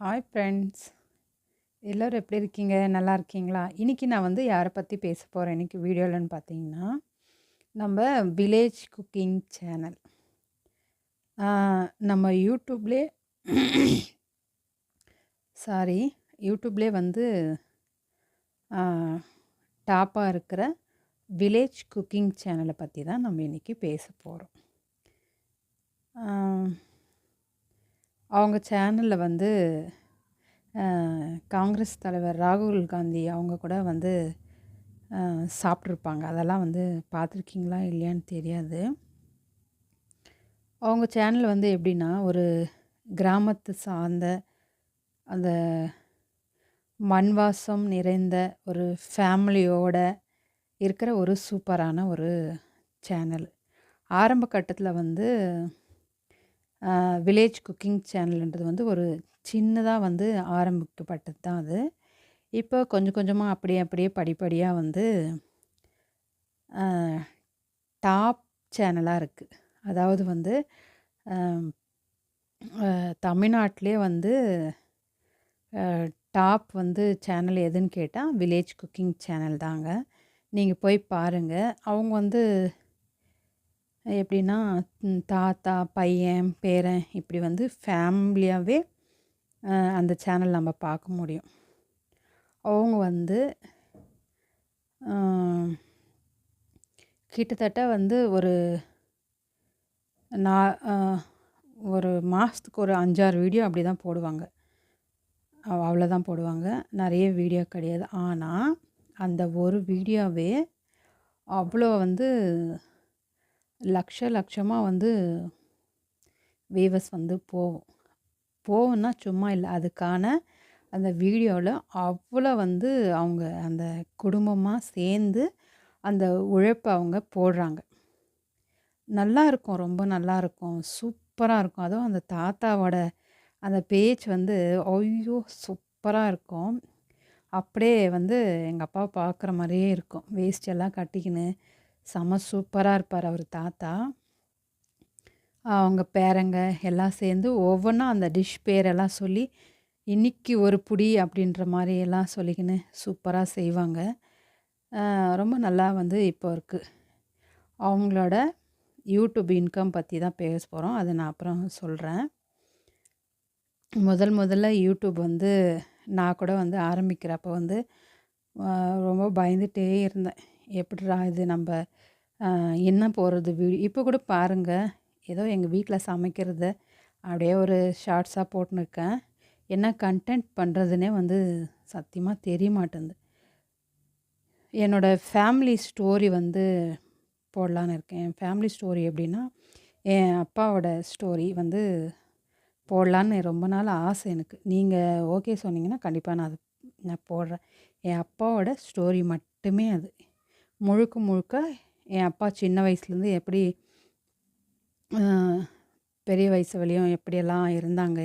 Hi friends எல்லோரும் எப்படி இருக்கீங்க? நல்லா இருக்கீங்களா? இன்றைக்கி நான் வந்து யாரை பற்றி பேச போகிறேன் இன்றைக்கி வீடியோலன்னு பார்த்தீங்கன்னா நம்ம வில்லேஜ் குக்கிங் சேனல் நம்ம யூடியூப்லே சாரி யூடியூப்லே வந்து டாப்பாக இருக்கிற வில்லேஜ் குக்கிங் சேனலை பற்றி தான் நம்ம இன்றைக்கி பேச போகிறோம் அவங்க சேனலில் வந்து காங்கிரஸ் தலைவர் ராகுல் காந்தி அவங்க கூட வந்து சாப்பிட்ருப்பாங்க அதெல்லாம் வந்து பார்த்துருக்கீங்களா இல்லையான்னு தெரியாது. அவங்க சேனல் வந்து எப்படின்னா ஒரு கிராமத்து சார்ந்த அந்த மண்வாசம் நிறைந்த ஒரு ஃபேமிலியோட இருக்கிற ஒரு சூப்பரான ஒரு சேனல் ஆரம்ப கட்டத்தில் வந்து வில்லேஜ் குக்கிங் சேனல்ன்றது வந்து ஒரு சின்னதாக வந்து ஆரம்பிக்கப்பட்டது தான் அது. இப்போ கொஞ்சம் கொஞ்சமாக அப்படியே அப்படியே படிப்படியாக வந்து டாப் சேனலாக இருக்குது அதாவது வந்து தமிழ்நாட்டிலே வந்து டாப் வந்து சேனல் எதுன்னு கேட்டால் வில்லேஜ் குக்கிங் சேனல் தாங்க. நீங்கள் போய் பாருங்கள் அவங்க வந்து எப்படின்னா தாத்தா பையன் பேரன் இப்படி வந்து ஃபேமிலியாகவே அந்த சேனல் நம்ம பார்க்க முடியும். அவங்க வந்து கிட்டத்தட்ட வந்து ஒரு நா ஒரு மாதத்துக்கு ஒரு அஞ்சாறு வீடியோ அப்படி தான் போடுவாங்க அவ்வளோதான் போடுவாங்க. நிறைய வீடியோ கிடையாது. ஆனால் அந்த ஒரு வீடியோவே அவ்வளோ வந்து லட்ச லட்சமாக வந்து வேவஸ் வந்து போகும் போகும்னா சும்மா இல்லை. அதுக்கான அந்த வீடியோவில் அவ்வளோ வந்து அவங்க அந்த குடும்பமாக சேர்ந்து அந்த உழைப்பை அவங்க போடுறாங்க. நல்லா இருக்கும் ரொம்ப நல்லா இருக்கும். சூப்பராக இருக்கும். அதுவும் அந்த தாத்தாவோட அந்த பேச்சு வந்து ஐயோ சூப்பராக இருக்கும். அப்படியே வந்து எங்கள் அப்பா பார்க்குற மாதிரியே இருக்கும். வேஸ்ட் எல்லாம் கட்டிக்கின்னு செம சூப்பராக இருப்பார் அவர் தாத்தா. அவங்க பேரங்க எல்லாம் சேர்ந்து ஒவ்வொன்றா அந்த டிஷ் பேரெல்லாம் சொல்லி இன்றைக்கி ஒரு புடி அப்படின்ற மாதிரி எல்லாம் சொல்லிக்கின்னு சூப்பராக செய்வாங்க. ரொம்ப நல்லா வந்து இப்போ இருக்குது அவங்களோட யூடியூப் இன்கம் பற்றி தான் பேச போகிறோம் அதை நான் அப்புறம் சொல்கிறேன் முதல் முதல்ல யூடியூப் வந்து நான் கூட வந்து ஆரம்பிக்கிறப்ப வந்து ரொம்ப பயந்துகிட்டே இருந்தேன். எப்படிடா இது நம்ம என்ன போடுறது வீடியோ இப்போ கூட பாருங்கள் ஏதோ எங்கள் வீட்டில் சமைக்கிறத அப்படியே ஒரு ஷார்ட்ஸாக போட்டுன்னு என்ன கண்டென்ட் பண்ணுறதுனே வந்து சத்தியமாக தெரிய மாட்டேங்குது. என்னோடய ஃபேமிலி ஸ்டோரி வந்து போடலான்னு இருக்கேன். என் ஃபேமிலி ஸ்டோரி எப்படின்னா என் அப்பாவோட ஸ்டோரி வந்து போடலான்னு ரொம்ப நாள் ஆசை எனக்கு. நீங்கள் ஓகே சொன்னீங்கன்னா கண்டிப்பாக நான் அது நான் போடுறேன். என் அப்பாவோட ஸ்டோரி மட்டுமே அது. முழுக்க முழுக்க என் அப்பா சின்ன வயசுலேருந்து எப்படி பெரிய வயசு வரையும் எப்படியெல்லாம் இருந்தாங்க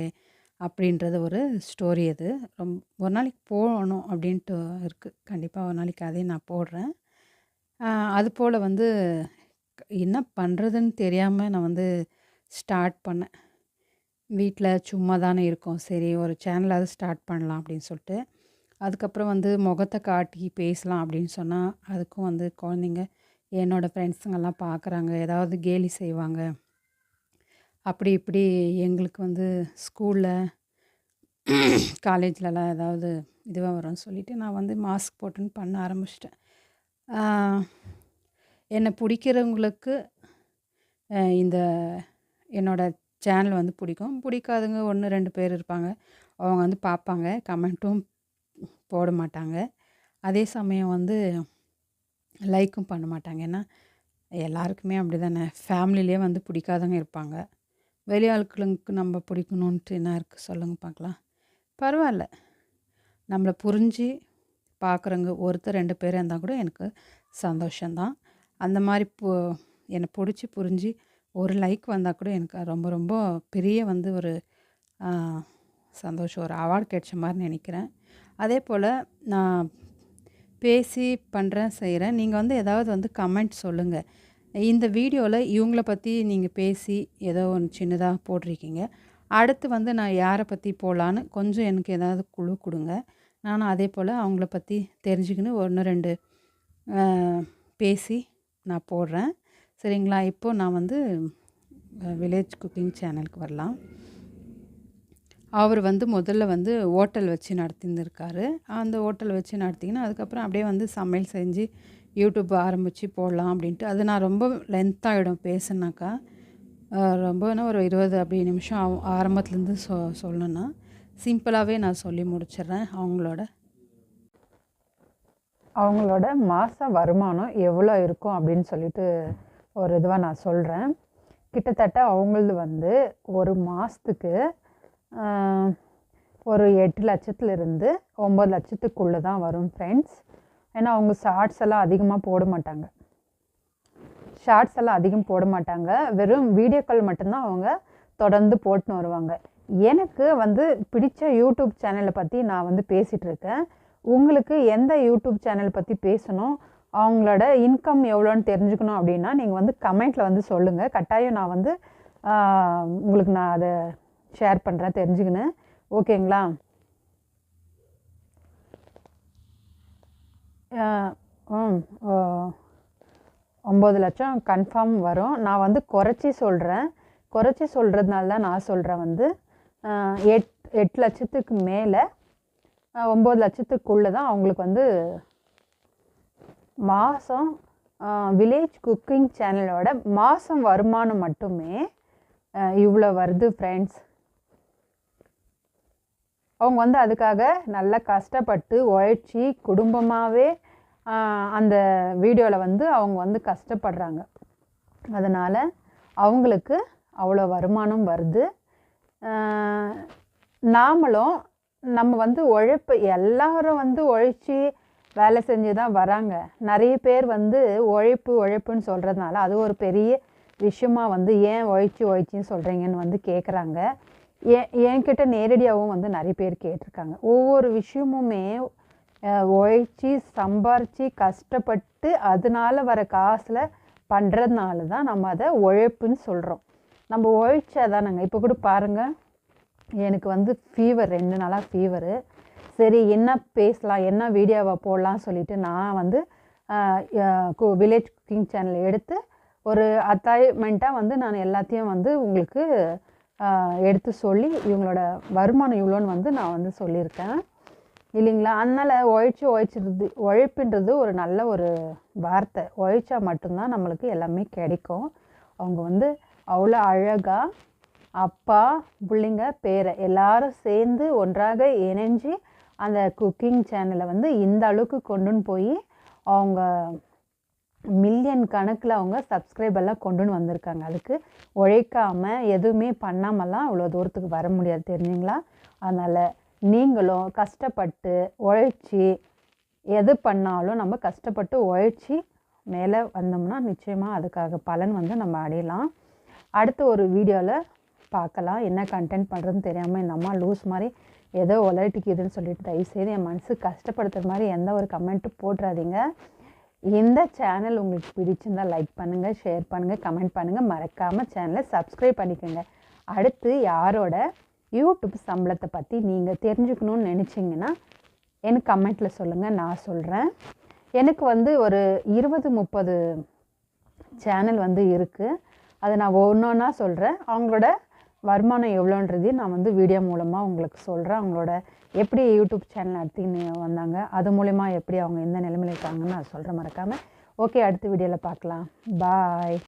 அப்படின்றது ஒரு ஸ்டோரி அது. ரொம் ஒரு நாளைக்கு போகணும் அப்படின்ட்டு இருக்குது கண்டிப்பாக ஒரு நாளைக்கு அதையும் நான் போடுறேன். அது போல் வந்து என்ன பண்ணுறதுன்னு தெரியாமல் நான் வந்து ஸ்டார்ட் பண்ணேன். வீட்டில் சும்மா தானே இருக்கோம். சரி ஒரு சேனலாவது ஸ்டார்ட் பண்ணலாம் அப்படின்னு சொல்லிட்டு. அதுக்கப்புறம் வந்து முகத்தை காட்டி பேசலாம் அப்படின்னு சொன்னால் அதுக்கும் வந்து குழந்தைங்க என்னோடய ஃப்ரெண்ட்ஸுங்கெல்லாம் பார்க்குறாங்க ஏதாவது கேலி செய்வாங்க. அப்படி இப்படி எங்களுக்கு வந்து ஸ்கூலில் காலேஜ்லலாம் ஏதாவது இதுவாக வரும்னு சொல்லிவிட்டு நான் வந்து மாஸ்க் போட்டுன்னு பண்ண ஆரம்பிச்சிட்டேன். என்னை பிடிக்கிறவங்களுக்கு இந்த என்னோடய சேனல் வந்து பிடிக்கும். பிடிக்காதவங்க ஒன்று ரெண்டு பேர் இருப்பாங்க. அவங்க வந்து பார்ப்பாங்க கமெண்ட்டும் போட மாட்டாங்க அதே சமயம் வந்து லைக்கும் பண்ண மாட்டாங்க. ஏன்னா எல்லாருக்குமே அப்படி தானே ஃபேமிலிலே வந்து பிடிக்காதவங்க இருப்பாங்க. வெளி ஆட்களுக்கு நம்ம பிடிக்கணுன்ட்டு என்ன இருக்குது சொல்லுங்கள் பார்க்கலாம். பரவாயில்ல. நம்மளை புரிஞ்சு பார்க்குறவங்க ஒருத்தர் ரெண்டு பேர் இருந்தால் கூட எனக்கு சந்தோஷந்தான் அந்த மாதிரி பு என்னை பிடிச்சி புரிஞ்சு ஒரு லைக் வந்தால் கூட எனக்கு ரொம்ப ரொம்ப பெரிய வந்து ஒரு சந்தோஷம் ஒரு அவார்டு கிடைச்ச மாதிரி நினைக்கிறேன். அதே போல் நான் பேசி பண்ணுறேன் செய்கிறேன் நீங்கள் வந்து ஏதாவது வந்து கமெண்ட் சொல்லுங்கள் இந்த வீடியோவில் இவங்கள பற்றி நீங்கள் பேசி ஏதோ ஒன்று சின்னதாக போட்டிருக்கீங்க. அடுத்து வந்து நான் யாரை பற்றி போகலான்னு கொஞ்சம் எனக்கு ஏதாவது குழு கொடுங்க. நானும் அதே போல் அவங்கள பற்றி தெரிஞ்சுக்கின்னு ஒன்று ரெண்டு பேசி நான் போடுறேன். சரிங்களா? இப்போது நான் வந்து வில்லேஜ் குக்கிங் சேனலுக்கு வரலாம். அவர் வந்து முதல்ல வந்து ஹோட்டல் வச்சு நடத்திருந்துருக்காரு அந்த ஹோட்டல் வச்சு நடத்திங்கன்னா அதுக்கப்புறம் அப்படியே வந்து சமையல் செஞ்சு யூடியூப் ஆரம்பித்து போடலாம் அப்படின்ட்டு. அது நான் ரொம்ப லென்த்தாகிடும் பேசுனாக்கா. ரொம்பனா ஒரு இருபது அப்படி நிமிஷம் ஆரம்பத்துலேருந்து சொ சொல்லணுன்னா சிம்பிளாகவே நான் சொல்லி முடிச்சிடுறேன் அவங்களோட. அவங்களோட மாத வருமானம் எவ்வளோ இருக்கும் அப்படின்னு சொல்லிட்டு ஒரு இதுவாக நான் சொல்கிறேன் கிட்டத்தட்ட அவங்களது வந்து ஒரு மாதத்துக்கு ஒரு எட்டு லட்சத்துலேருந்து ஒம்பது லட்சத்துக்குள்ளே தான் வரும் ஃப்ரெண்ட்ஸ் ஏன்னா அவங்க ஷார்ட்ஸ் எல்லாம் அதிகமாக போட மாட்டாங்க. ஷார்ட்ஸ் எல்லாம் அதிகம் போட மாட்டாங்க. வெறும் வீடியோக்கள் மட்டும்தான் அவங்க தொடர்ந்து போட்டுன்னு வருவாங்க. எனக்கு வந்து பிடிச்ச யூடியூப் சேனலை பற்றி நான் வந்து பேசிகிட்ருக்கேன் உங்களுக்கு எந்த யூடியூப் சேனல் பற்றி பேசணும்? அவங்களோட இன்கம் எவ்வளோன்னு தெரிஞ்சுக்கணும் அப்படின்னா நீங்கள் வந்து கமெண்ட்டில் வந்து சொல்லுங்கள் கட்டாயம் நான் வந்து உங்களுக்கு நான் அதை ஷேர் பண்ணுறேன் தெரிஞ்சுக்கினேன். ஓகேங்களா? ம் ஒம்பது லட்சம் கன்ஃபார்ம் வரும். நான் வந்து குறைச்சி சொல்கிறேன் குறைச்சி சொல்கிறதுனால தான் நான் சொல்கிறேன் வந்து. எட் எட்டு லட்சத்துக்கு மேலே ஒம்பது லட்சத்துக்குள்ளே தான் அவங்களுக்கு வந்து மாதம் வில்லேஜ் குக்கிங் சேனலோட மாதம் வருமானம் மட்டுமே இவ்வளோ வருது ஃப்ரெண்ட்ஸ் அவங்க வந்து அதுக்காக நல்லா கஷ்டப்பட்டு உழைச்சி குடும்பமாகவே அந்த வீடியோவில் வந்து அவங்க வந்து கஷ்டப்படுறாங்க. அதனால் அவங்களுக்கு அவ்வளோ வருமானம் வருது. நாமளும் நம்ம வந்து உழைப்பு எல்லாரும் வந்து உழைச்சி வேலை செஞ்சு தான் வராங்க. நிறைய பேர் வந்து உழைப்பு உழைப்புன்னு சொல்கிறதுனால அது ஒரு பெரிய விஷயமா வந்து ஏன் உழைச்சி உழைச்சின்னு சொல்கிறீங்கன்னு வந்து கேட்குறாங்க ஏன் என்கிட்ட நேரடியாகவும் வந்து நிறைய பேர் கேட்டிருக்காங்க. ஒவ்வொரு விஷயமுமே உழைச்சி சம்பாரித்து கஷ்டப்பட்டு அதனால வர காசில் பண்ணுறதுனால தான் நம்ம அதை உழைப்புன்னு சொல்கிறோம் நம்ம உழைச்சா தானேங்க இப்போ கூட பாருங்கள் எனக்கு வந்து ஃபீவர் ரெண்டு நாளாக ஃபீவரு சரி என்ன பேசலாம் என்ன வீடியோவை போடலாம் சொல்லிவிட்டு நான் வந்து வில்லேஜ் குக்கிங் சேனல் எடுத்து ஒரு அத்தாய்மெண்ட்டாக வந்து நான் எல்லாத்தையும் வந்து உங்களுக்கு எடுத்து சொல்லி இவங்களோட வருமானம் இவ்வளோன்னு வந்து நான் வந்து சொல்லியிருக்கேன். இல்லைங்களா? அதனால் உழைச்சி உழைச்சிருது உழைப்புன்றது ஒரு நல்ல ஒரு வார்த்தை. உழைச்சா மட்டும்தான் நம்மளுக்கு எல்லாமே கிடைக்கும். அவங்க வந்து அவ்வளோ அழகாக அப்பா பிள்ளைங்க பேரை எல்லாரும் சேர்ந்து ஒன்றாக இணைஞ்சு அந்த குக்கிங் சேனலை வந்து இந்த அளவுக்கு கொண்டுன்னு போய் அவங்க மில்லியன் கணக்கில் அவங்க சப்ஸ்கிரைபெல்லாம் கொண்டுன்னு வந்திருக்காங்க. அதுக்கு உழைக்காமல் எதுவுமே பண்ணாமலாம் அவ்வளோ தூரத்துக்கு வர முடியாது தெரிஞ்சுங்களா? அதனால் நீங்களும் கஷ்டப்பட்டு உழைச்சி எது பண்ணாலும் நம்ம கஷ்டப்பட்டு உழைச்சி மேலே வந்தோம்னா நிச்சயமாக அதுக்காக பலன் வந்து நம்ம அடையலாம். அடுத்த ஒரு வீடியோவில் பார்க்கலாம். என்ன கண்டென்ட் பண்ணுறதுன்னு தெரியாமல் என் அம்மா லூஸ் மாதிரி ஏதோ உலட்டிக்குதுன்னு சொல்லிட்டு தயவுசெய்து என் மனசு கஷ்டப்படுத்துகிற மாதிரி எந்த ஒரு கமெண்ட்டும் போட்டுறாதீங்க. இந்த சேனல் உங்களுக்கு பிடிச்சிருந்தால் லைக் பண்ணுங்கள் ஷேர் பண்ணுங்கள் கமெண்ட் பண்ணுங்கள் மறக்காமல் சேனலை சப்ஸ்கிரைப் பண்ணிக்கோங்க. அடுத்து யாரோட யூடியூப் சம்பளத்தை பற்றி நீங்கள் தெரிஞ்சுக்கணுன்னு நினச்சிங்கன்னா எனக்கு கமெண்ட்டில் சொல்லுங்கள் நான் சொல்கிறேன் எனக்கு வந்து ஒரு இருபது முப்பது சேனல் வந்து இருக்குது அதை நான் ஒன்று ஒன்றா சொல்கிறேன் அவங்களோட வருமானம் எவ்வளோன்றதையும் நான் வந்து வீடியோ மூலமாக உங்களுக்கு சொல்கிறேன் அவங்களோட எப்படி யூடியூப் சேனல் நடத்தின்னு வந்தாங்க அது மூலயமா எப்படி அவங்க எந்த நிலைமையில் இருக்காங்கன்னு நான் சொல்கிறேன் மறக்காமல் ஓகே அடுத்த வீடியோவில் பார்க்கலாம். பாய்